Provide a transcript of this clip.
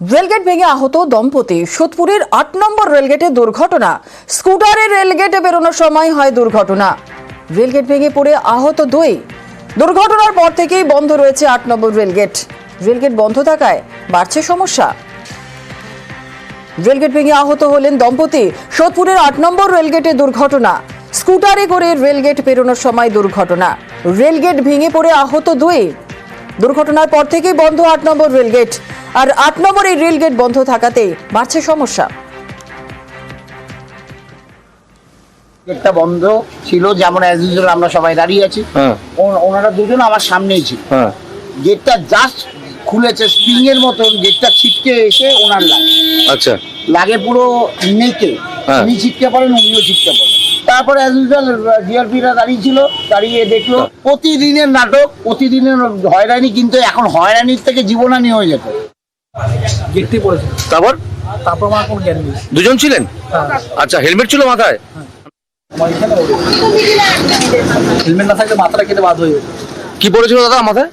Rail gate ভেঙে আহত দম্পতি। সোদপুরের আট নম্বর রেলগেটে দুর্ঘটনা। স্কুটারে রেলগেটে বেরোনোর সময় হয় দুর্ঘটনা। রেলগেট ভেঙে পড়ে আহত দুই। দুর্ঘটনার পর থেকেই বন্ধ রয়েছে আট নম্বর রেলগেট। রেলগেট বন্ধ থাকায় বাড়ছে সমস্যা। রেলগেট ভেঙে আহত হলেন দম্পতি। সোদপুরের আট নম্বর রেলগেটে দুর্ঘটনা। স্কুটারে করে রেলগেট পেরোনোর সময় দুর্ঘটনা। রেলগেট ভেঙে পড়ে আহত দুই। দুর্ঘটনার পর থেকেই বন্ধ আট নম্বর রেলগেট। আর আট নম্বর এই রেলগেট বন্ধ থাকাতে বাড়ছে সমস্যা। গেটটা বন্ধ ছিল যেমন অ্যাজ ইউজুয়াল আমরা সবাই দাঁড়িয়ে আছি। হ্যাঁ। ও- ওনারা দুজন আমার সামনেই ছিল। হ্যাঁ। গেটটা জাস্ট খুলেছে স্প্রিং এর মতন গেটটা ছিটকে এসে ওনার লাগে। আচ্ছা। লাগে পুরো নেকে। হ্যাঁ। উনি ছিটকে পড়েন উনিও ছিটকে পড়েন তারপরে অ্যাজ ইউজুয়াল জিআরপিরা দাঁড়িয়ে ছিল দাঁড়িয়ে দেখল। প্রতিদিনের নাটক প্রতিদিনের হয়রানি কিন্তু এখন হয়রানির থেকে জীবনানি হয়ে যেত। পড়েছে তারপর? তারপর আমার কোনো জ্ঞান নেই। দুজন ছিলেন? হ্যাঁ, আচ্ছা হেলমেট ছিল মাথায়? হেলমেট না থাকলে মাথাটা কেটে বাদ হয়ে যেত। কি পড়েছিল দাদা মাথায়?